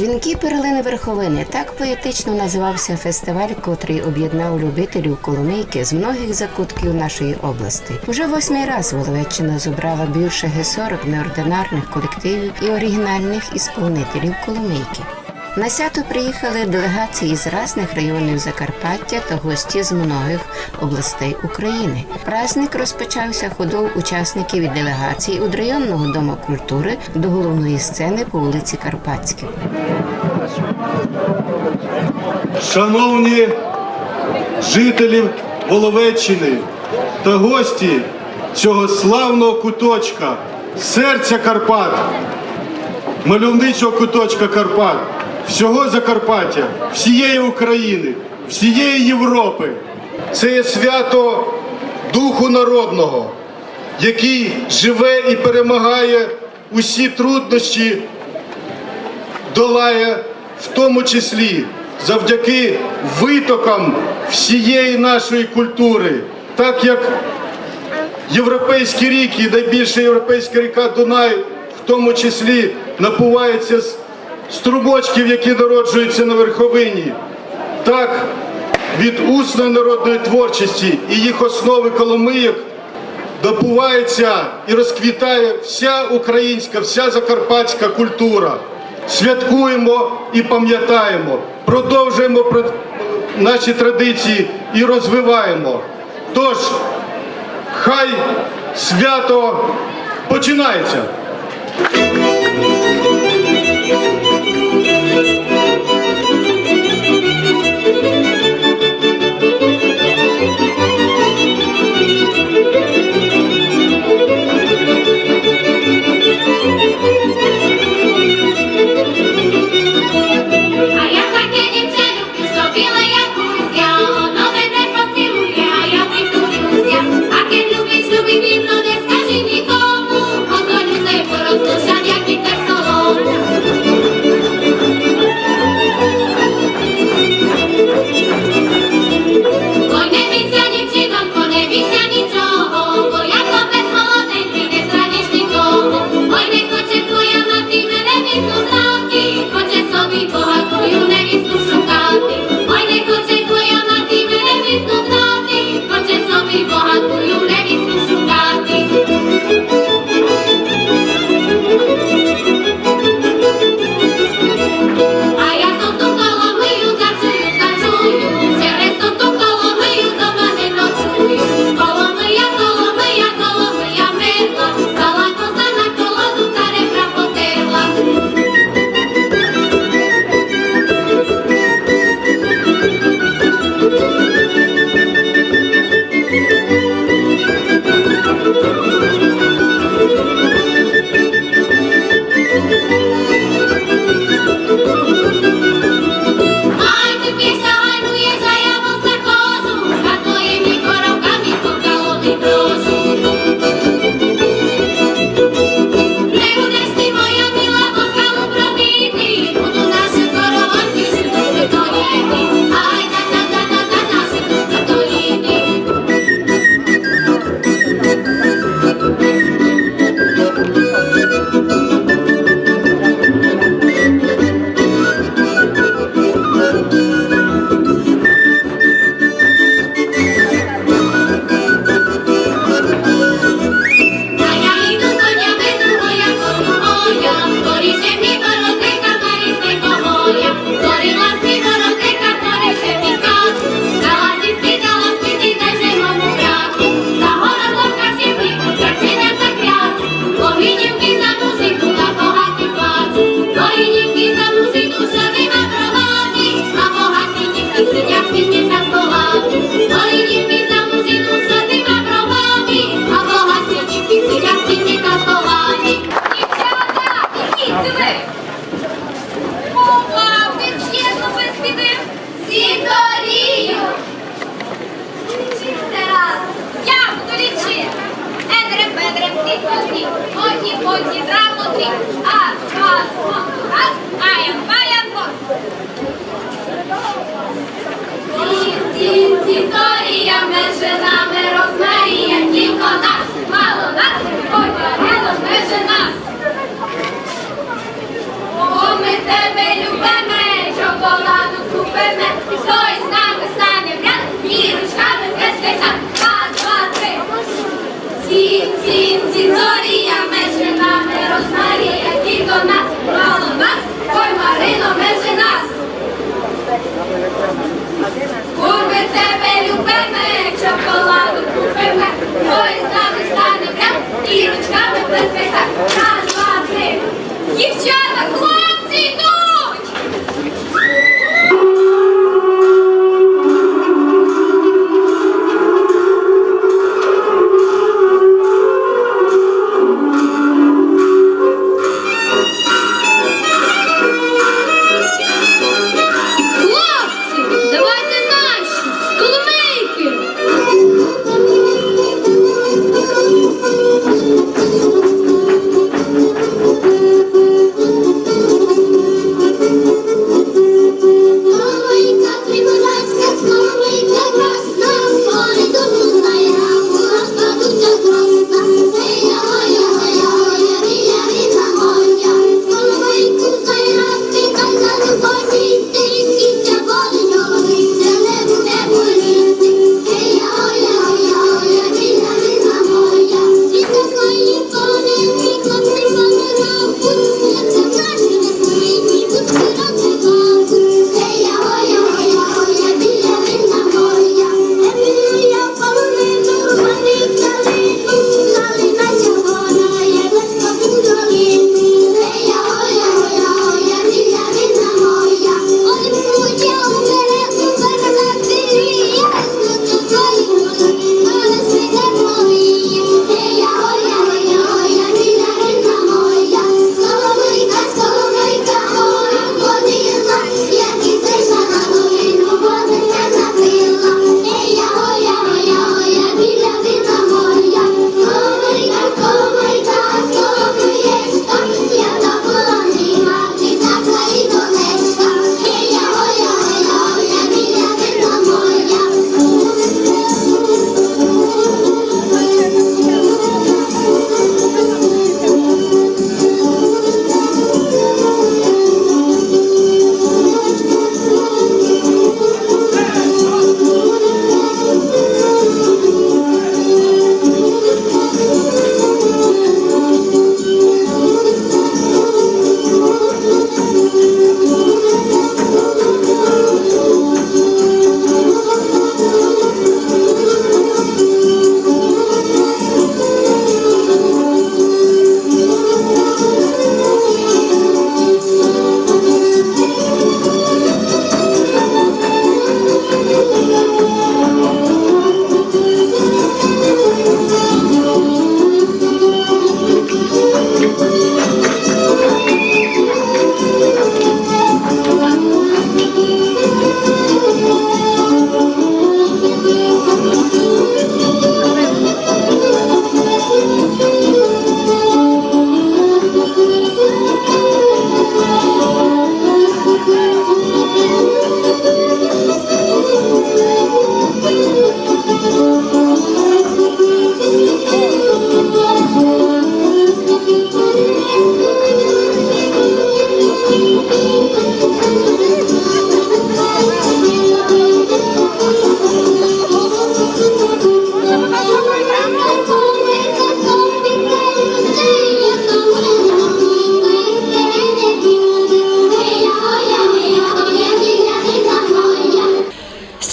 Дзвінки перлини верховини так поетично називався фестиваль, котрий об'єднав любителів коломийки з многих закутків нашої області. Уже восьмий раз Воловеччина зібрала більше Г-40 неординарних колективів і оригінальних ісполнителів коломийки. На свято приїхали делегації з різних районів Закарпаття та гості з многих областей України. Праздник розпочався ходом учасників і делегацій від районного дому культури до головної сцени по вулиці Карпатській. Шановні жителі Воловеччини та гості цього славного куточка, серця Карпат, мальовничого куточка Карпат, всього Закарпаття, всієї України, всієї Європи. Це є свято Духу народного, який живе і перемагає усі труднощі долає в тому числі завдяки витокам всієї нашої культури, так як Європейські ріки, найбільша європейська ріка Дунай, в тому числі напувається з струмочків, які народжуються на верховині. Так від усної народної творчості і їх основи Коломийок добувається і розквітає вся українська, вся закарпатська культура. Святкуємо і пам'ятаємо, продовжуємо наші традиції і розвиваємо. Тож, хай свято починається. Раз, два, три. Дівчата, хлопці, йду!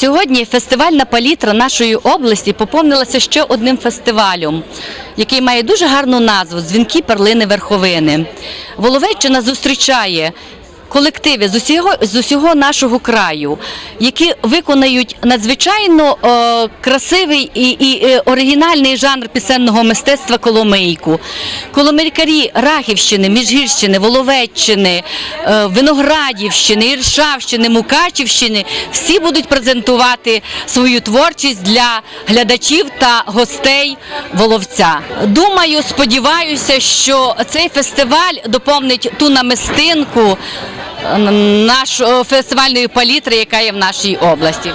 Сьогодні фестивальна палітра нашої області поповнилася ще одним фестивалем, який має дуже гарну назву Дзвінки перлини верховини. Воловеччина зустрічає. Колективи з усього з усього нашого краю, які виконають надзвичайно е, красивий і, і е, оригінальний жанр пісенного мистецтва Коломийку. Коломийкарі Рахівщини, Міжгірщини, Воловеччини, е, Виноградівщини, Іршавщини, Мукачівщини всі будуть презентувати свою творчість для глядачів та гостей Воловця. Думаю, сподіваюся, що цей фестиваль доповнить ту намистинку е, нашої фестивальної палітри, яка є в нашій області.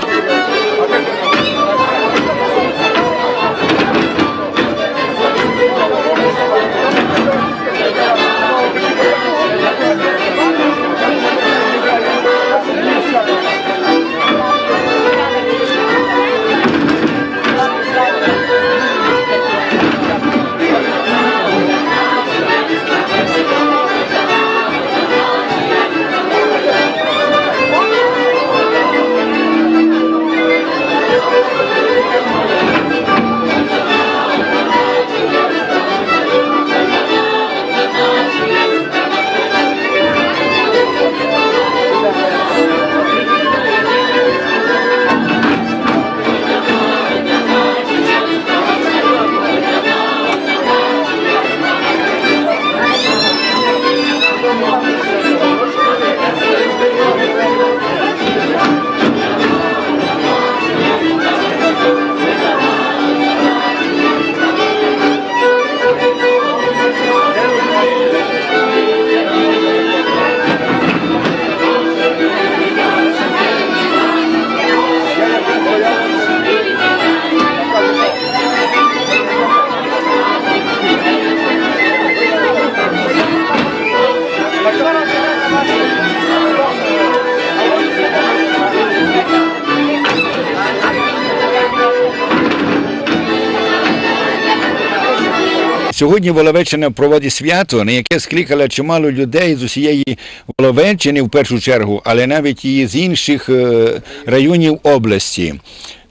Сьогодні Воловеччина проводить свято, на яке скликала чимало людей з усієї Воловеччини в першу чергу, але навіть і з інших е, районів області.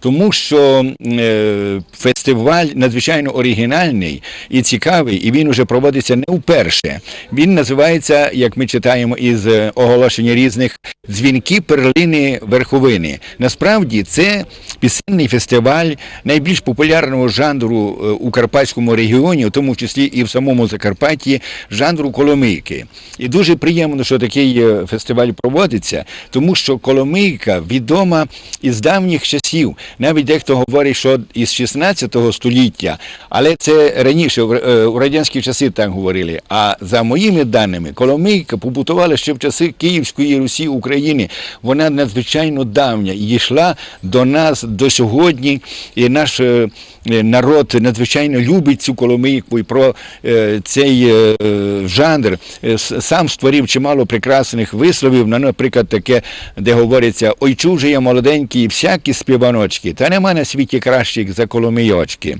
Тому що е, фестиваль надзвичайно оригінальний і цікавий, і він вже проводиться не вперше. Він називається, як ми читаємо із е, оголошення різних, дзвінки перлини верховини. Насправді це пісенний фестиваль найбільш популярного жанру е, у Карпатському регіоні, в тому числі і в самому Закарпатті, жанру коломийки. І дуже приємно, що такий фестиваль проводиться, тому що коломийка відома із давніх часів. Навіть дехто говорить, що із 16 століття, але це раніше е, у радянські часи так говорили. А за моїми даними, коломийка побутувала ще в часи Київської Русі України. Вона надзвичайно давня і дійшла до нас до сьогодні. І наш е, е, народ надзвичайно любить цю коломийку і про цей жанр сам створив чимало прекрасних висловів. Ну, наприклад, таке, де говориться: ой, чуже я молоденькі, всякі співаночки, та нема на світі кращих за коломийочки.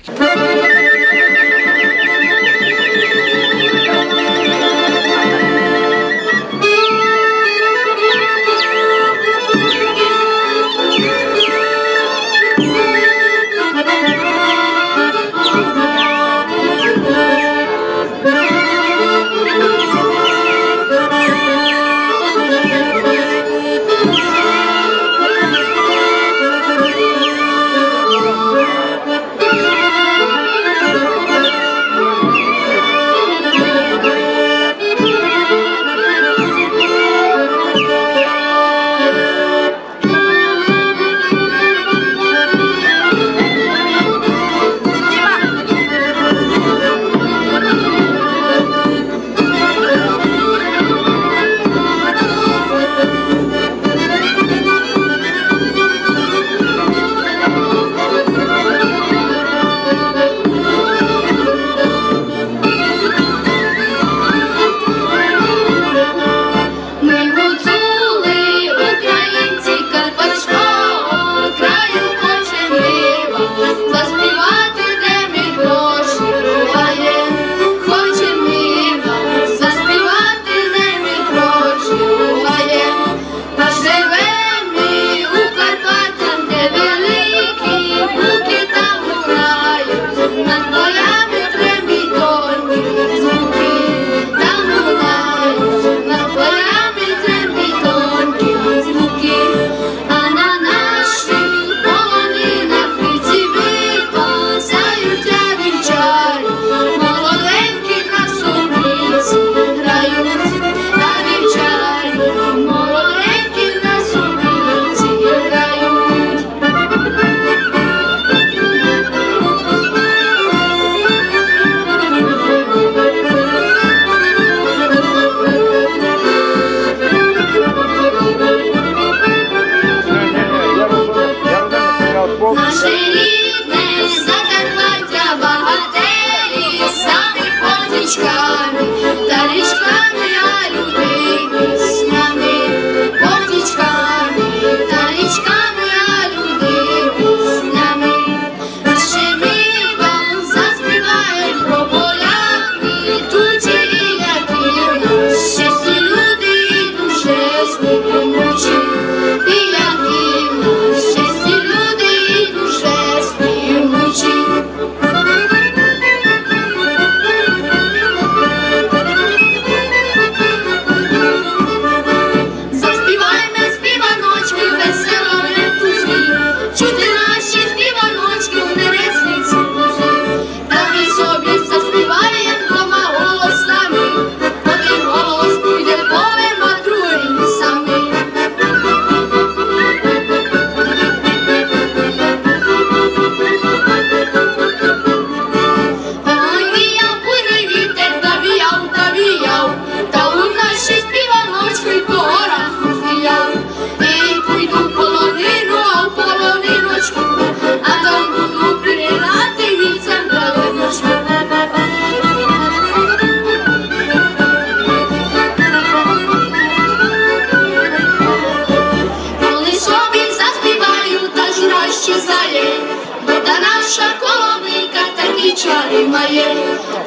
Mariel, Mariel.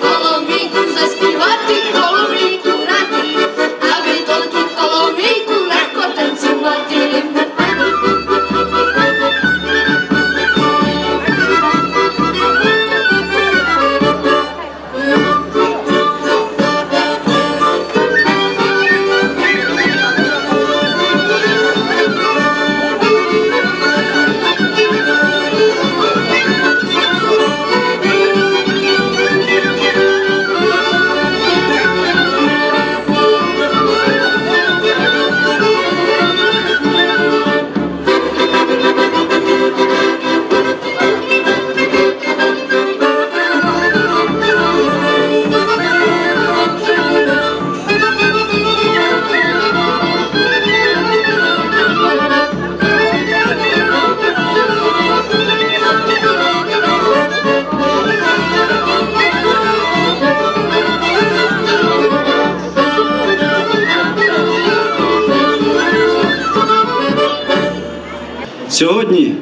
Сьогодні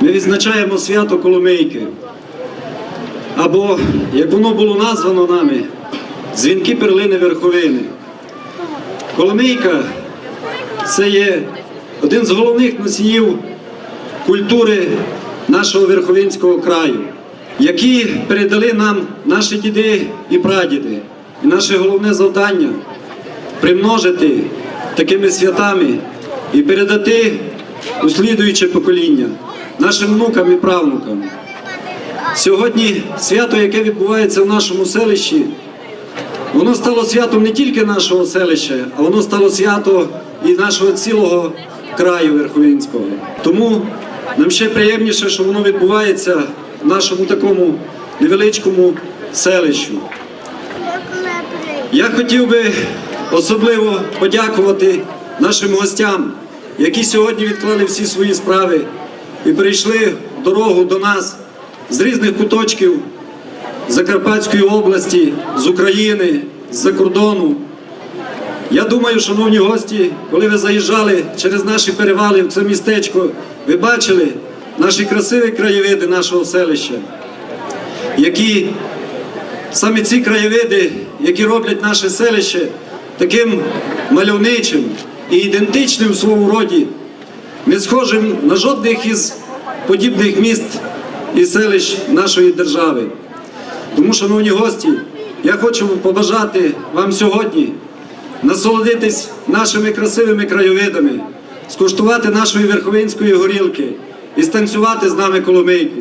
ми відзначаємо свято Коломийки. Або, як воно було названо нами, дзвінки перлини верховини. Коломийка це є один з головних носіїв культури нашого верховинського краю, які передали нам наші діди і прадіди. І наше головне завдання примножити такими святами і передати у слідуюче покоління нашим внукам і правнукам. Сьогодні свято, яке відбувається в нашому селищі, воно стало святом не тільки нашого селища, а воно стало свято і нашого цілого краю Верховинського. Тому нам ще приємніше, що воно відбувається в нашому такому невеличкому селищу. Я хотів би особливо подякувати нашим гостям, які сьогодні відклали всі свої справи і прийшли дорогу до нас з різних куточків Закарпатської області, з України, з-за кордону. Я думаю, шановні гості, коли ви заїжджали через наші перевали в це містечко, ви бачили наші красиві краєвиди нашого селища, які саме ці краєвиди, які роблять наше селище таким мальовничим і ідентичним в своєму роді, не схожим на жодних із подібних міст і селищ нашої держави. Тому, шановні гості, я хочу побажати вам сьогодні насолодитись нашими красивими краєвидами, скуштувати нашої верховинської горілки і станцювати з нами коломийку.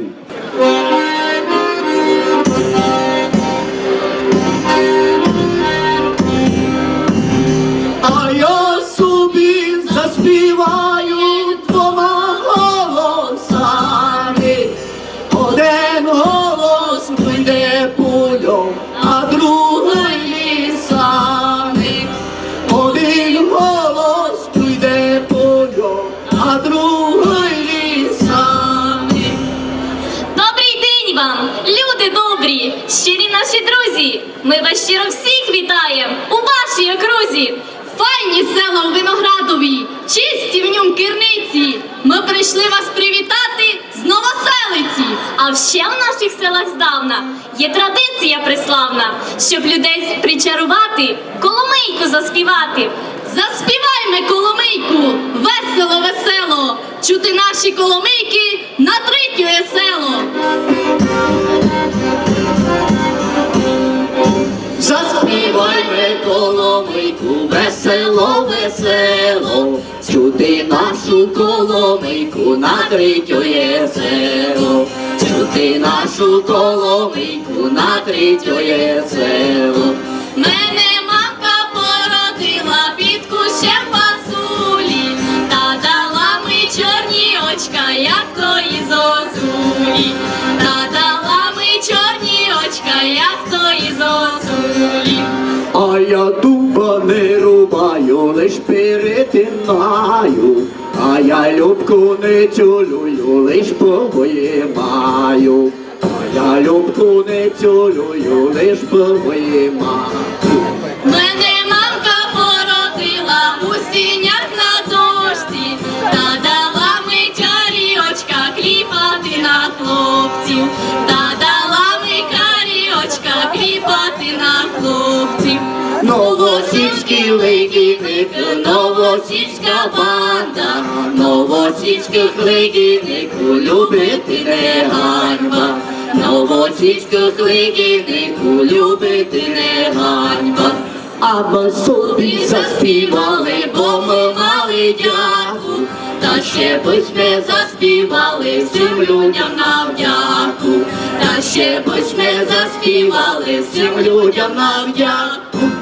Щиро всіх вітаємо у вашій окрузі. Файні села в Виноградові, чисті в ньому керниці. Ми прийшли вас привітати з новоселиці. А ще в наших селах здавна є традиція приславна, щоб людей причарувати, коломийку заспівати. Заспіваймо коломийку, весело, весело, чути наші коломийки на третє село. Заспівайме коломийку, весело, весело, чути нашу коломийку на третє село, чути нашу коломийку на третє село. Мене мамка породила під кущем пасулі, та дала ми чорні очка, як тої зозулі, А я дуба не рубаю, лиш перетинаю, а я любку не тюлюю, лиш повиймаю, а я любку не тюлюю, лиш повиймаю. Мене Легійник, новосільська банда, новосільських легійнику любити не ганьба, новосільських легійнику любити не ганьба. А ми собі заспівали, бо ми мали дяку, та ще б ми заспівали всім людям на вдяку, та ще б ми заспівали всім людям на вдяку.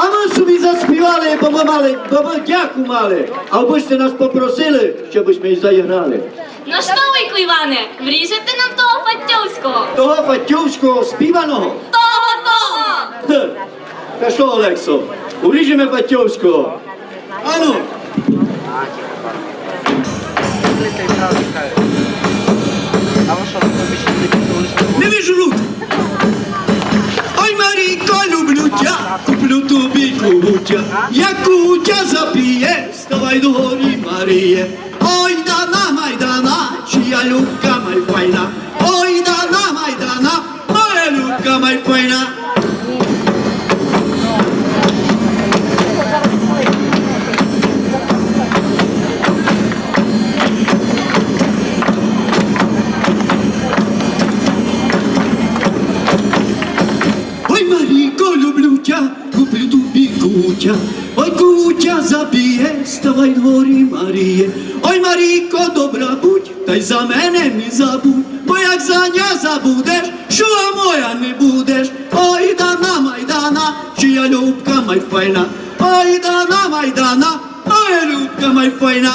А ми собі заспівали, бо ми мали, бо ми дяку мали. А ви ж нас попросили, щоб ми заіграли. Ну що ви, Іване, вріжете нам того Фатьовського? Того Фатьовського співаного. Того того! Та що, Олексо, уріжемо Фатьовського. Ану. Не. Ой, Марійко, люблю тя, куплю тобі кутя. Як кутя запіє, ставай до горі, Маріє. Oj dana Majdana, čija ljubka maj fajna. Oj dana Majdana, moja ljubka ставай дворі, Маріє. Ой, Марійко, добра будь, та й за мене не забудь. Бо як за ня забудеш, що моя не будеш. Ой, дана майдана, чия любка май файна. Ой, дана майдана, моя любка май файна.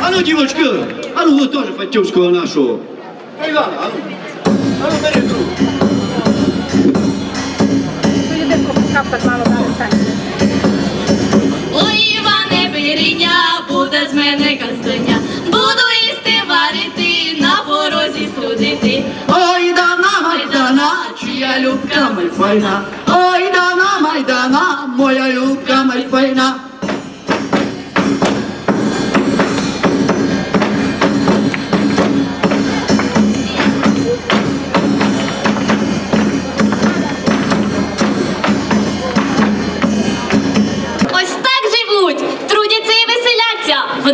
А ну, дівочки, а ну ви теж Фатьовського нашого. Івана, а ну. А ну бери другу. Ой, Іване, беріння, буде з мене кастиня. Буду їсти, варити, на порозі студити. Ой, дана майдана, чия любка май файна. Ой, дана майдана, моя любка май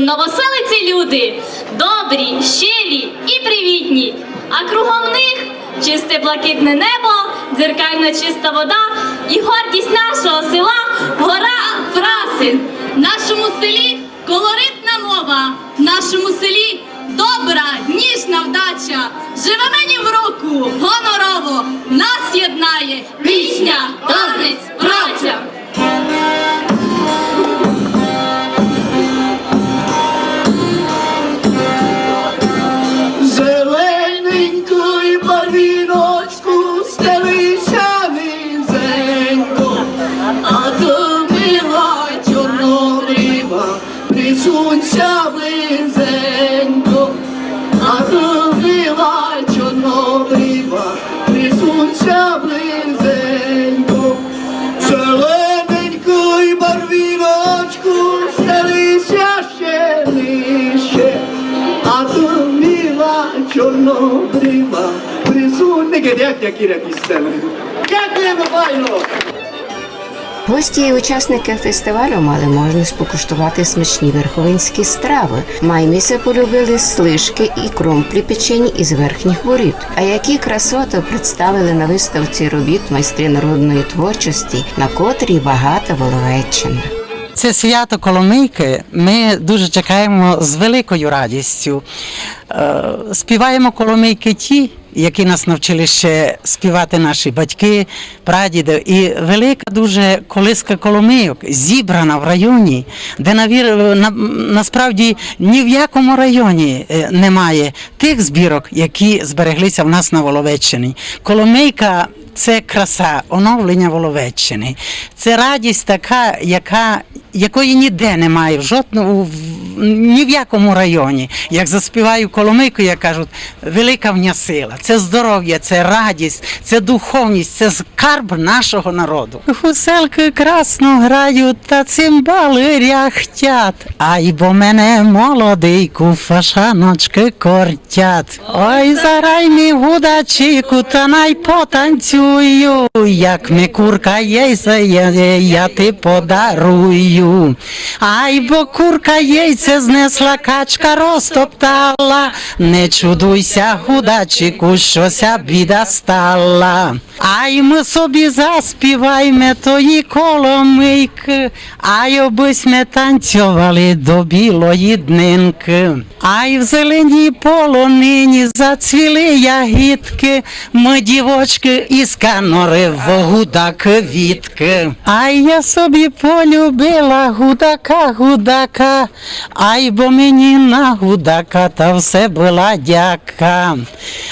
новоселиці люди. Добрі, щирі і привітні. А кругом них чисте блакитне небо, дзеркальна чиста вода і гордість нашого села гора Фрасин. В нашому селі колоритна мова, в нашому селі добра, ніжна вдача. Живе мені в руку, гонорово, нас єднає пісня, танець, праця. Які репістели. Дякуємо, файно! Гості і учасники фестивалю мали можливість покуштувати смачні верховинські страви. Майміся полюбили слишки і кромплі печені із верхніх воріт. А які красоти представили на виставці робіт майстри народної творчості, на котрій багата Воловеччина. Це свято Коломийки ми дуже чекаємо з великою радістю. Е, Співаємо Коломийки ті, які нас навчили ще співати наші батьки, прадіди. І велика дуже колиска Коломийок зібрана в районі, де навір, на, насправді ні в якому районі е, немає тих збірок, які збереглися в нас на Воловеччині. Коломийка це краса, оновлення Воловеччини. Це радість така, яка, якої ніде немає, в жодному ні в якому районі. Як заспіваю Коломийку, як кажуть, велика в сила. Це здоров'я, це радість, це духовність, це скарб нашого народу. Гуселки красно грають та цимбали ряхтять. Ай, бо мене молодийку фашаночки кортять. Ой, зарай мій гудачику, та най потанцюю, як ми курка яйця, я, я ти подарую. Ай, бо курка яйце знесла, качка розтоптала. Не чудуйся, гудачику, щося біда стала. Ай, ми собі заспівайме тої коломийки, ай, обись ми танцювали до білої днинки. Ай, в зеленій полонині зацвіли ягідки, ми дівочки із канори в гудак вітки. Ай, я собі полюбила гудака, гудака, ай, бо мені на гудака та все була дяка.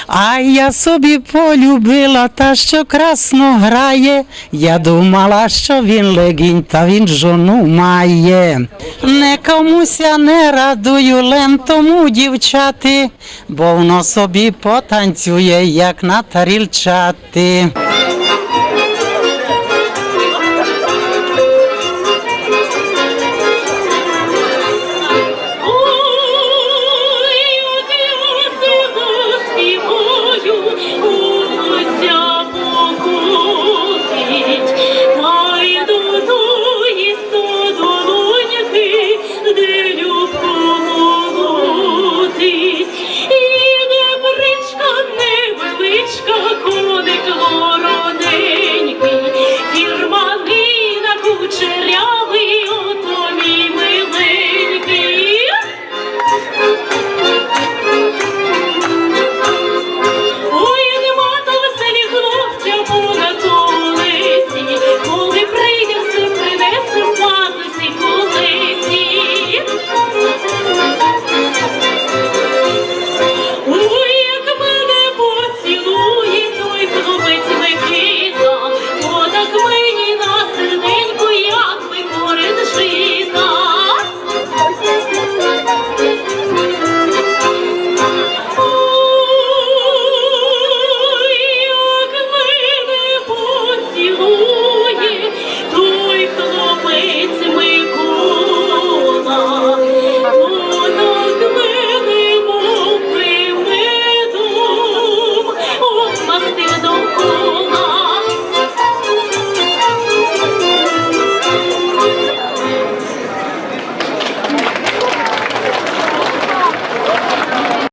Ай, я собі полюбила та що красно грає. Я думала, що він легінь, та він жону має. Не комуся не радую, лем тому дівчати, бо воно собі потанцює, як на тарільчати.